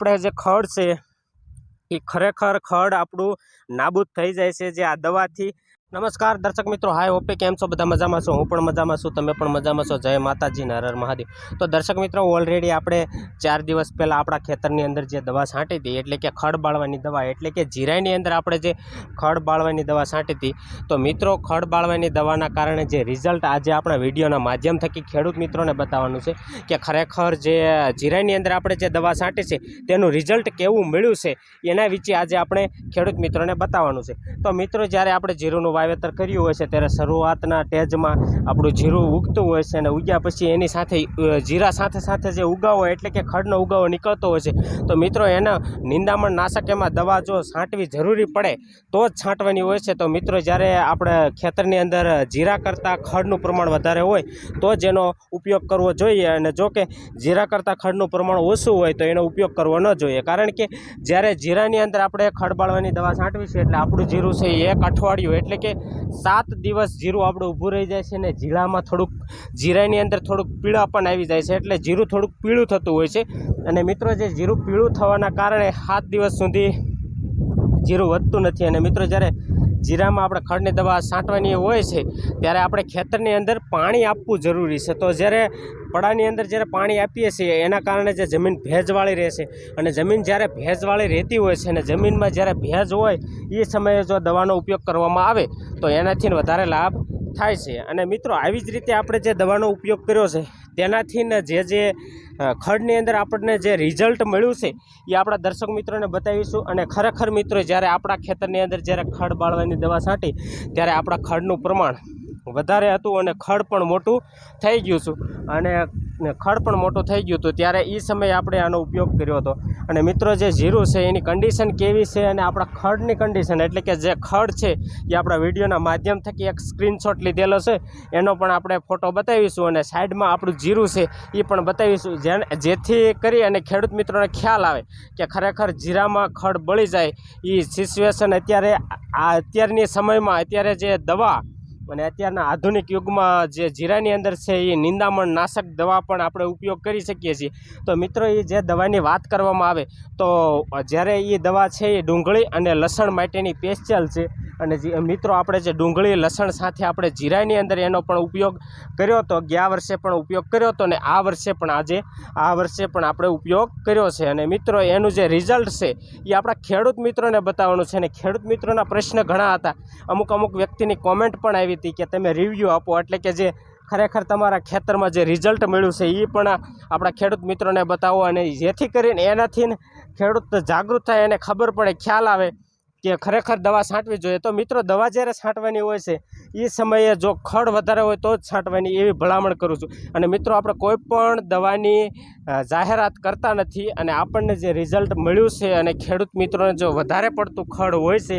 આપણે જે ખડ છે, એ ખરેખર ખડ આપણું નાબૂદ થઈ જાય છે જે આ દવાથી નમસ્કાર, દર્શક મિત્રો, હાય ઓપે કેમ છો? બધા મજામાં છો? હું પણ મજામાં છું, તમે પણ મજામાં છો? જય માતાજી નરર મહાદેવ. તો દર્શક મિત્રો ઓલરેડી આપણે ચાર દિવસ પહેલાં આપણા ખેતરની અંદર જે દવા છાંટી હતી, એટલે કે ખડ બાળવાની દવા, એટલે કે જીરાની અંદર આપણે જે ખડ બાળવાની દવા છાંટી હતી, તો મિત્રો, ખડ બાળવાની દવાના કારણે જે રિઝલ્ટ આજે આપણા વિડીયોના માધ્યમ થકી ખેડૂત મિત્રોને બતાવવાનું છે કે ખરેખર જે જીરાની અંદર આપણે જે દવા છાંટી છે, તેનું રિઝલ્ટ કેવું મળ્યું છે, એના વિશે આજે આપણે ખેડૂત મિત્રોને બતાવવાનું છે. તો મિત્રો, જ્યારે આપણે જીરુંનું વાવેતર કર્યું હોય છે, ત્યારે શરૂઆતના ટેજમાં આપણું જીરું ઉગતું હોય છે અને ઉગ્યા પછી એની સાથે જીરા સાથે સાથે જે ઉગાવો એટલે કે ખડનો ઉગાવો નીકળતો હોય છે. તો મિત્રો, એના નિંદામણ નાશક એમાં દવા જો છાંટવી જરૂરી પડે, તો જ છાંટવાની હોય છે. તો મિત્રો, જ્યારે આપણે ખેતરની અંદર જીરા કરતાં ખડનું પ્રમાણ વધારે હોય, તો જ એનો ઉપયોગ કરવો જોઈએ. અને જો કે જીરા કરતાં ખડનું પ્રમાણ ઓછું હોય, તો એનો ઉપયોગ કરવો ન જોઈએ. કારણ કે જ્યારે જીરાની અંદર આપણે ખડ બાળવાની દવા છાંટવી છે, એટલે આપણું જીરું છે એ એક અઠવાડિયું, એટલે કે સાત દિવસ જીરું આપણું ઊભું રહી જાય છે અને જીરામાં થોડુંક, જીરાની અંદર થોડુંક પીળા પણ આવી જાય છે એટલે જીરું થોડુંક પીળું થતું હોય છે. અને મિત્રો, જે જીરું પીળું થવાના કારણે સાત દિવસ સુધી જીરું વધતું નથી. અને મિત્રો, જ્યારે જીરામાં આપણે ખડની દવા છાંટવાની હોય છે, ત્યારે આપણે ખેતરની અંદર પાણી આપવું જરૂરી છે. તો જ્યારે પડાની અંદર જ્યારે પાણી આપીએ છીએ, એના કારણે જે જમીન ભેજવાળી રહેશે. અને જમીન જ્યારે ભેજવાળી રહેતી હોય છે અને જમીનમાં જ્યારે ભેજ હોય, એ સમયે જો દવાનો ઉપયોગ કરવામાં આવે, તો એનાથી વધારે લાભ થાય છે. અને મિત્રો, આવી જ રીતે આપણે જે દવાનો ઉપયોગ કર્યો છે તેનાથી ને જે જે ખડની અંદર આપણને જે રિઝલ્ટ મળ્યું છે, એ આપણા દર્શક મિત્રોને બતાવીશું. અને ખરેખર મિત્રો, જ્યારે આપણા ખેતરની અંદર જ્યારે ખડ બાળવાની દવા છાંટી, ત્યારે આપણા ખડનું પ્રમાણ વધારે હતું અને ખડ પણ મોટું થઈ ગયું છું અને ખડ પણ મોટું થઈ ગયું હતું. ત્યારે એ સમયે આપણે આનો ઉપયોગ કર્યો હતો. અને મિત્રો જે જીરું છે, એની કન્ડિશન કેવી છે અને આપણા ખડની કન્ડિશન એટલે કે જે ખડ છે, એ આપણા વિડીયોના માધ્યમ થકી એક સ્ક્રીનશોટ લીધેલો છે. એનો પણ આપણે ફોટો બતાવીશું અને સાઈડમાં આપણું જીરું છે એ પણ બતાવીશું. જેને, જેથી કરી અને ખેડૂત મિત્રોને ખ્યાલ આવે કે ખરેખર જીરામાં ખડ બળી જાય. એ સિચ્યુએશન અત્યારે, આ અત્યારની સમયમાં અત્યારે જે દવા અને અત્યારના આધુનિક યુગમાં જે જીરાની અંદર છે એ નિંદામણ નાશક દવા પણ આપણે ઉપયોગ કરી શકીએ છીએ. તો મિત્રો, એ જે દવાની વાત કરવામાં આવે, તો જ્યારે એ દવા છે એ ડુંગળી અને લસણ માટેની પેસ્ચલ છે અને મિત્રો આપણે જે ડુંગળી લસણ સાથે આપણે જીરાની અંદર એનો પણ ઉપયોગ કર્યો હતો ગયા વર્ષે પણ ઉપયોગ કર્યો હતો ને આ વર્ષે પણ આજે, આ વર્ષે પણ આપણે ઉપયોગ કર્યો છે. અને મિત્રો, એનું જે રિઝલ્ટ છે, એ આપણા ખેડૂત મિત્રોને બતાવવાનું છે. અને ખેડૂત મિત્રોના પ્રશ્ન ઘણા હતા. અમુક અમુક વ્યક્તિની કોમેન્ટ પણ આવી હતી કે તમે રિવ્યૂ આપો. એટલે કે જે ખરેખર તમારા ખેતરમાં જે રિઝલ્ટ મળ્યું છે, એ પણ આપણા ખેડૂત મિત્રોને બતાવો. અને જેથી કરીને એનાથી ખેડૂત જાગૃત થાય, એને ખબર પડે, ખ્યાલ આવે. કે ખરેખર દવા છાંટવી જોઈએ. તો મિત્રો, દવા જ્યારે છાંટવાની હોય છે એ સમયે જો ખડ વધારે હોય તો જ છાંટવાની એવી ભલામણ કરું છું. અને મિત્રો, આપણે કોઈ પણ દવાની જાહેરાત કરતા નથી અને આપણને જે રિઝલ્ટ મળ્યું છે અને ખેડૂત મિત્રોને જો વધારે પડતું ખડ હોય છે,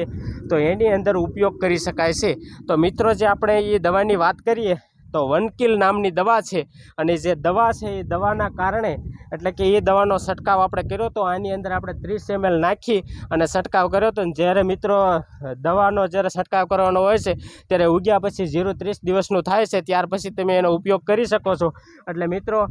તો એની અંદર ઉપયોગ કરી શકાય છે. તો મિત્રો, જે આપણે એ દવાની વાત કરીએ તો વનકિલ નામની દવા છે. અને જે દવા છે એ દવાના કારણે એટલે કે એ દવાનો છંટકાવ આપણે કર્યો તો આની અંદર આપણે ત્રીસ એમએલ નાખી અને છંટકાવ કર્યો હતો જ્યારે મિત્રો દવાનો જ્યારે છંટકાવ કરવાનો હોય છે, ત્યારે ઉગ્યા પછી ઝીરો ત્રીસ દિવસનું થાય છે, ત્યાર પછી તમે એનો ઉપયોગ કરી શકો છો. એટલે મિત્રો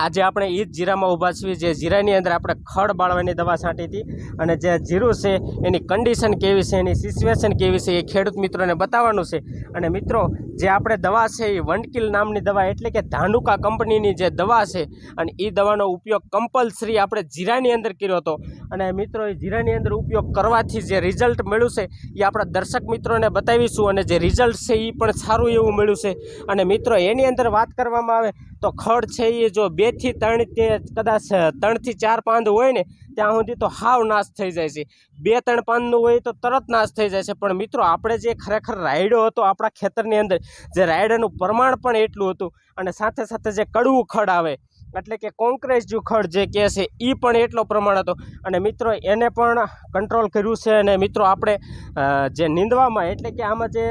આજે આપણે એ જ જીરામાં ઊભા છીએ. જે જીરાની અંદર આપણે ખડ બાળવાની દવા છાંટી હતી અને જે જીરું છે, એની કન્ડિશન કેવી છે, એની સિચ્યુએશન કેવી છે એ ખેડૂત મિત્રોને બતાવવાનું છે. અને મિત્રો, જે આપણે દવા છે એ વનકિલ નામની દવા, એટલે કે ધાનુકા કંપનીની જે દવા છે, અને એ દવાનો ઉપયોગ કમ્પલસરી આપણે જીરાની અંદર કર્યો હતો. અને મિત્રો, એ જીરાની અંદર ઉપયોગ કરવાથી જે રિઝલ્ટ મળ્યું છે, એ આપણા દર્શક મિત્રોને બતાવીશું અને જે રિઝલ્ટ છે એ પણ સારું એવું મળ્યું છે. અને મિત્રો, એની અંદર વાત કરવામાં આવે તો ખડ છે એ જો બેથી ત્રણ કદાચ ત્રણથી ચાર પાંદ હોય ને, ત્યાં સુધી તો હાવ નાશ થઈ જાય છે. બે ત્રણ પાંદનું હોય તો તરત નાશ થઈ જાય છે. પણ મિત્રો, આપણે જે ખરેખર રાયડો હતો આપણા ખેતરની અંદર, જે રાયડાનું પ્રમાણ પણ એટલું હતું અને સાથે સાથે જે કડવું ખડ આવે, એટલે કે કોંક્રેટ જુખડ ખડ જે કહે છે એ પણ એટલો પ્રમાણ હતો. અને મિત્રો, એને પણ કંટ્રોલ કર્યું છે અને મિત્રો, આપણે જે નીંદવામાં, એટલે કે આમાં જે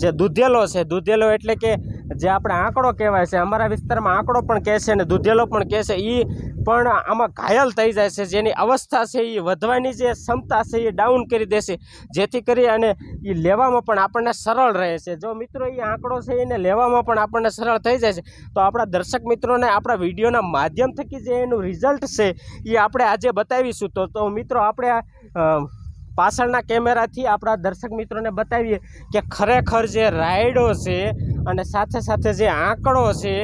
જે દૂધેલો છે, દૂધેલો એટલે કે જે આપણે આંકડો કહેવાય છે, અમારા વિસ્તારમાં આંકડો પણ કહે છે અને દૂધેલો પણ કહે છે એ પણ આમાં ઘાયલ થઈ જાય છે, જેની અવસ્થા છે એ વધવાની જે ક્ષમતા છે એ ડાઉન કરી દેશે. જેથી કરી અને એ લેવામાં પણ આપણને સરળ રહે છે. જો મિત્રો એ આંકડો છે એને લેવામાં પણ આપણને સરળ થઈ જાય છે, તો આપણા દર્શક મિત્રોને આપણા વિડીયોના માધ્યમ થકી જે એનું રિઝલ્ટ છે એ આપણે આજે બતાવીશું. તો મિત્રો આપણે પાછળના કેમેરાથી આપણા દર્શક મિત્રોને બતાવીએ કે ખરેખર જે રાયડો છે અને સાથે સાથે જે આંકડો છે,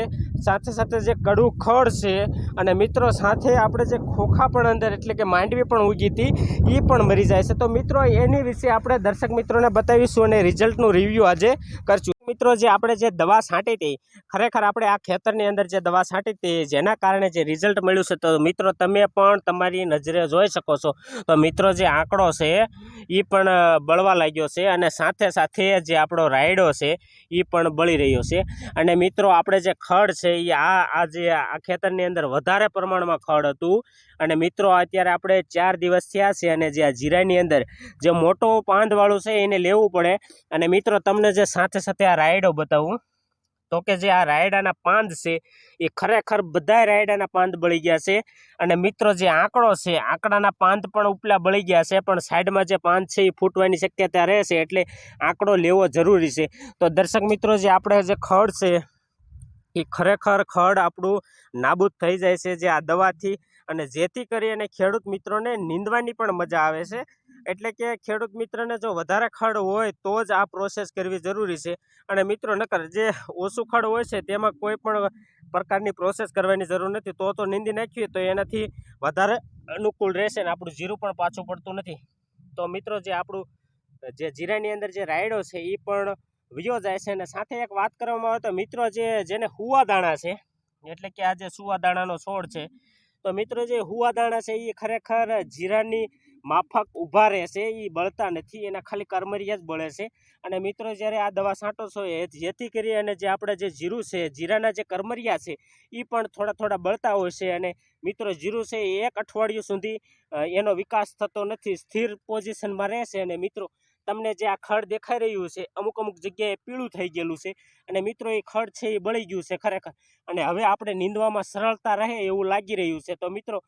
સાથે સાથે જે કડું ખડ છે અને મિત્રો સાથે આપણે જે ખોખા પણ અંદર એટલે કે માંડવી પણ ઉગી હતી એ પણ મરી જાય છે. તો મિત્રો, એની વિશે આપણે દર્શક મિત્રોને બતાવીશું અને રિઝલ્ટનું રિવ્યૂ આજે કરશું. મિત્રો, જે આપણે જે દવા છાંટી હતી, ખરેખર આપણે આ ખેતરની અંદર જે દવા છાંટી હતી, જેના કારણે જે રિઝલ્ટ મળ્યું છે, તો મિત્રો, તમે પણ તમારી નજરે જોઈ શકો છો. તો મિત્રો, જે આંકડો છે એ પણ બળવા લાગ્યો છે અને સાથે સાથે જે આપણો રાયડો છે એ પણ બળી રહ્યો છે. અને મિત્રો, આપણે જે ખડ છે એ આ આ જે આ ખેતરની અંદર વધારે પ્રમાણમાં ખડ હતું. અને મિત્રો, અત્યારે આપણે ચાર દિવસ થયા છે અને જે આ જીરાની અંદર જે મોટો પાંદવાળું છે, એને લેવું પડે. અને મિત્રો, તમને જે સાથે સાથે આ રાયડો બતાવું. તો કે જે આ રાયડાના પાંદ છે, એ ખરેખર બધાય રાયડાના પાંદ બળી ગયા છે. અને મિત્રો, જે આંકડો છે, આંકડાના પાંદ પણ ઉપલા બળી ગયા છે, પણ સાઈડમાં જે પાંદ છે, એ ફૂટવાની શક્યતા રહેશે એટલે આંકડો લેવો જરૂરી છે. તો દર્શક મિત્રો, જે આપણે જે ખડ છે, એ ખરેખર ખડ આપણું નાબૂદ થઈ જાય છે, જે આ દવાથી. અને જેથી કરી અને ખેડૂત મિત્રોને નીંદવાની પણ મજા આવે છે. એટલે કે ખેડૂત મિત્રને જો વધારે ખડ હોય તો જ આ પ્રોસેસ કરવી જરૂરી છે. અને મિત્રો, નકર જે ઓછું ખડ હોય છે, તેમાં કોઈ પણ પ્રકારની પ્રોસેસ કરવાની જરૂર નથી. તો તો નીંદી નાખીએ તો એનાથી વધારે અનુકૂળ રહેશે ને આપણું જીરું પણ પાછું પડતું નથી. તો મિત્રો, જે આપણું જે જીરાની અંદર જે રાયડો છે એ પણ વિયો જાય છે. અને સાથે એક વાત કરવામાં આવે તો મિત્રો, જે જેને હુવા દાણા છે, એટલે કે આ જે સુવા દાણાનો છોડ છે, તો મિત્રો, જે હુવા દાણા છે એ ખરેખર જીરાની માફક ઊભા રહેશે એ બળતા નથી, એના ખાલી કરમરિયા જ બળે છે. અને મિત્રો, જ્યારે આ દવા છાંટો છો, એ જેથી કરી અને જે આપણે જે જીરું છે, જીરાના જે કરમરિયા છે એ પણ થોડા થોડા બળતા હોય છે. અને મિત્રો, જીરું છે એ એક અઠવાડિયું સુધી એનો વિકાસ થતો નથી, સ્થિર પોઝિશનમાં રહેશે. અને મિત્રો, તમને જે આ ખડ દેખાઈ રહ્યું છે, અમુક અમુક જગ્યાએ પીળું થઈ ગયેલું છે. અને મિત્રો એ ખડ છે એ બળી ગયું છે ખરેખર. અને હવે આપણે નીંદવામાં સરળતા રહે એવું લાગી રહ્યું છે. તો મિત્રો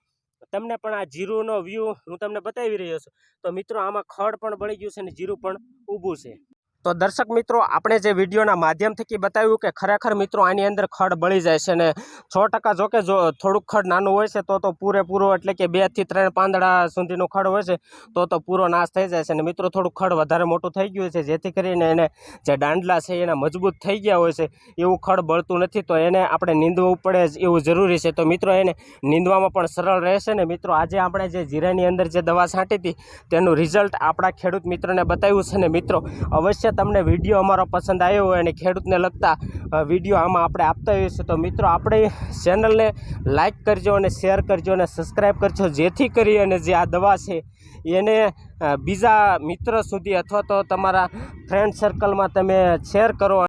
તમને પણ આ જીરુનો વ્યૂ હું તમને બતાવી રહ્યો છું. તો મિત્રો, આમાં ખડ પણ બળી ગયું છે અને જીરું પણ ઊભું છે. તો દર્શક મિત્રો, આપણે જે વિડીયોના માધ્યમ થકી બતાવ્યું કે ખરેખર મિત્રો આની અંદર ખડ બળી જાય છે અને છ ટકા જો કે જો થોડુંક ખડ નાનું હોય છે, તો તો પૂરેપૂરો એટલે કે બેથી ત્રણ પાંદડા સુધીનું ખડ હોય છે, તો તો પૂરો નાશ થઈ જાય છે અને મિત્રો, થોડુંક ખડ વધારે મોટું થઈ ગયું છે, જેથી કરીને એને જે દાંડલા છે એના મજબૂત થઈ ગયા હોય છે, એવું ખડ બળતું નથી, તો એને આપણે નીંદવું પડે એવું જરૂરી છે. તો મિત્રો, એને નીંદવામાં પણ સરળ રહેશે ને મિત્રો, આજે આપણે જે જીરાની અંદર જે દવા છાંટી હતી, તેનું રિઝલ્ટ આપણા ખેડૂત મિત્રોને બતાવ્યું છે ને મિત્રો, અવશ્ય તમને વીડિયો અમારો પસંદ આવ્યો હોય અને ખેડૂતને લગતા વીડિયો આમાં આપણે આપતા હોઈએ છીએ, તો મિત્રો આપણે ચેનલને લાઈક કરજો અને શેર કરજો અને સબસ્ક્રાઈબ કરજો, જેથી કરી અને જે આ દવા છે, એને બીજા મિત્ર સુધી અથવા તો તમારા ફ્રેન્ડ સર્કલમાં તમે શેર કરો